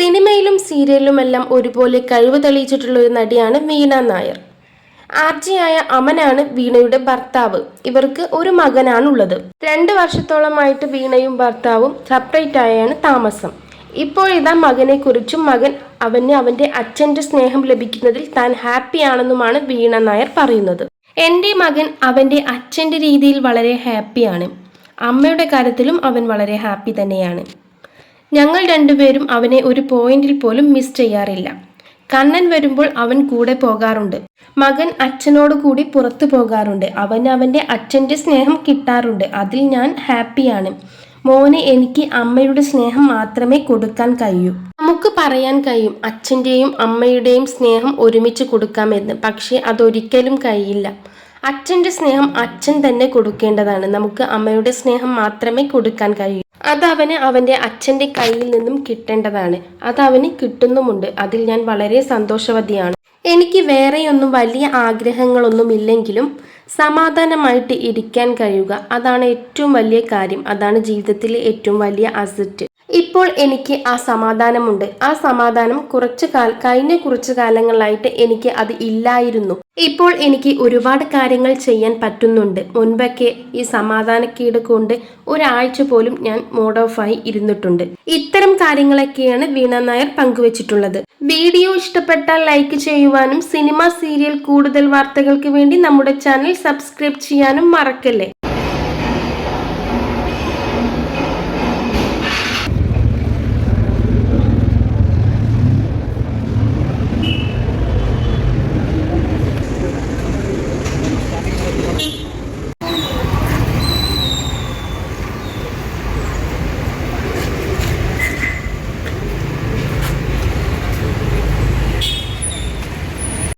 സിനിമയിലും സീരിയലിലും എല്ലാം ഒരുപോലെ കഴിവ് തെളിയിച്ചിട്ടുള്ള ഒരു നടിയാണ് വീണ നായർ. ആർജിയായ അമനാണ് വീണയുടെ ഭർത്താവ്. ഇവർക്ക് ഒരു മകനാണുള്ളത്. രണ്ട് വർഷത്തോളമായിട്ട് വീണയും ഭർത്താവും സെപ്പറേറ്റ് ആയാണ് താമസം. ഇപ്പോഴിതാ മകനെക്കുറിച്ചും മകൻ അവന് അവന്റെ അച്ഛന്റെ സ്നേഹം ലഭിക്കുന്നതിൽ താൻ ഹാപ്പിയാണെന്നുമാണ് വീണ നായർ പറയുന്നത്. എന്റെ മകൻ അവന്റെ അച്ഛന്റെ രീതിയിൽ വളരെ ഹാപ്പിയാണ്. അമ്മയുടെ കാര്യത്തിലും അവൻ വളരെ ഹാപ്പി തന്നെയാണ്. ഞങ്ങൾ രണ്ടുപേരും അവനെ ഒരു പോയിന്റിൽ പോലും മിസ് ചെയ്യാറില്ല. കണ്ണൻ വരുമ്പോൾ അവൻ കൂടെ പോകാറുണ്ട്. മകൻ അച്ഛനോട് കൂടി പുറത്തു പോകാറുണ്ട്. അവൻ അവന്റെ അച്ഛന്റെ സ്നേഹം കിട്ടാറുണ്ട്. അതിൽ ഞാൻ ഹാപ്പിയാണ് മോന് എനിക്ക് അമ്മയുടെ സ്നേഹം മാത്രമേ കൊടുക്കാൻ കഴിയൂ. നമുക്ക് പറയാൻ കഴിയും അച്ഛന്റെയും അമ്മയുടെയും സ്നേഹം ഒരുമിച്ച് കൊടുക്കാമെന്ന്. പക്ഷേ അതൊരിക്കലും കഴിയില്ല. അച്ഛന്റെ സ്നേഹം അച്ഛൻ തന്നെ കൊടുക്കേണ്ടതാണ്. നമുക്ക് അമ്മയുടെ സ്നേഹം മാത്രമേ കൊടുക്കാൻ കഴിയൂ. അത് അവന് അവന്റെ അച്ഛന്റെ കയ്യിൽ നിന്നും കിട്ടേണ്ടതാണ്. അതവന് കിട്ടുന്നുമുണ്ട്. അതിൽ ഞാൻ വളരെ സന്തോഷവതിയാണ്. എനിക്ക് വേറെയൊന്നും വലിയ ആഗ്രഹങ്ങളൊന്നും ഇല്ലെങ്കിലും സമാധാനമായിട്ട് ഇരിക്കാൻ കഴിയുക. അതാണ് ഏറ്റവും വലിയ കാര്യം. അതാണ് ജീവിതത്തിലെ ഏറ്റവും വലിയ അസറ്റ്. ഇപ്പോൾ എനിക്ക് ആ സമാധാനമുണ്ട്. ആ സമാധാനം കുറച്ചു കാല കഴിഞ്ഞ കുറച്ചു കാലങ്ങളായിട്ട് എനിക്ക് അത് ഇല്ലായിരുന്നു. ഇപ്പോൾ എനിക്ക് ഒരുപാട് കാര്യങ്ങൾ ചെയ്യാൻ പറ്റുന്നുണ്ട്. മുൻപൊക്കെ ഈ സമാധാനക്കേട് കൊണ്ട് ഒരാഴ്ച പോലും ഞാൻ മോഡ് ഓഫ് ആയി ഇരുന്നിട്ടുണ്ട്. ഇത്തരം കാര്യങ്ങളൊക്കെയാണ് വീണ നായർ പങ്കുവച്ചിട്ടുള്ളത്. വീഡിയോ ഇഷ്ടപ്പെട്ടാൽ ലൈക്ക് ചെയ്യുവാനും സിനിമ സീരിയൽ കൂടുതൽ വാർത്തകൾക്ക് വേണ്ടി നമ്മുടെ ചാനൽ സബ്സ്ക്രൈബ് ചെയ്യാനും മറക്കല്ലേ?